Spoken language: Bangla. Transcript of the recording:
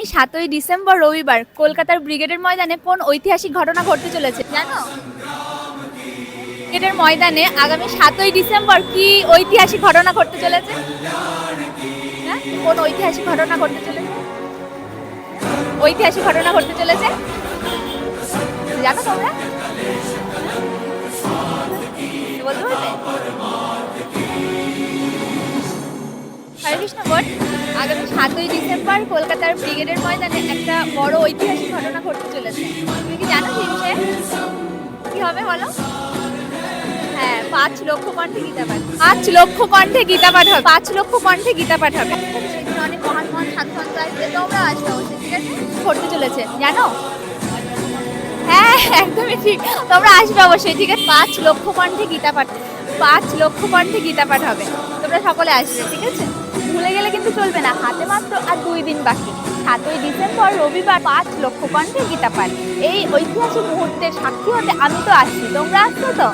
আগামী সাতই ডিসেম্বর রবিবার কলকাতার ব্রিগেডের ময়দানে কোন ঐতিহাসিক ঘটনা ঘটতে চলেছে জানো? ব্রিগেডের ময়দানে আগামী সাতই ডিসেম্বর কি ঐতিহাসিক ঘটনা ঘটতে চলেছে? হ্যাঁ? কোন ঐতিহাসিক ঘটনা ঘটতে চলেছে? ঐতিহাসিক ঘটনা ঘটতে চলেছে? জানো তোমরা? বলতে পারবে? কৃষ্ণ আগামী সাতই ডিসেম্বর কলকাতার ব্রিগেডের ময়দানে একটা বড় ঐতিহাসিক ঘটনা ঘটতে চলেছে। তুমি কি জানো সেই বিষয়ে? কি হবে বলো? হ্যাঁ পাঁচ লক্ষ কণ্ঠে গীতা পাঠ পাঁচ লক্ষ কণ্ঠে গীতা পাঠ হবে। পাঁচ লক্ষ কণ্ঠে গীতা পাঠ হবে। সেদিন অনেক মহান মহান সাধু সন্ত আসবে তোমরা আসবে ঠিক আছে? ঘটতে চলেছে জানো? একদমই ঠিক। তোমরা আসবে অবশ্যই, ঠিক আছে? পাঁচ লক্ষ কণ্ঠে গীতা পাঠ, পাঁচ লক্ষ কণ্ঠে গীতা পাঠ হবে। তোমরা সকলে আসবে, ঠিক আছে? ভুলে গেলে কিন্তু চলবে না, হাতে মাত্র আর দুই দিন বাকি। সাতই ডিসেম্বর, রবিবার, পাঁচ লক্ষ কণ্ঠে গীতা পাঠ। এই ঐতিহাসিক মুহূর্তের সাক্ষী হতে আমি তো আসছি। তোমরা আসছো তো?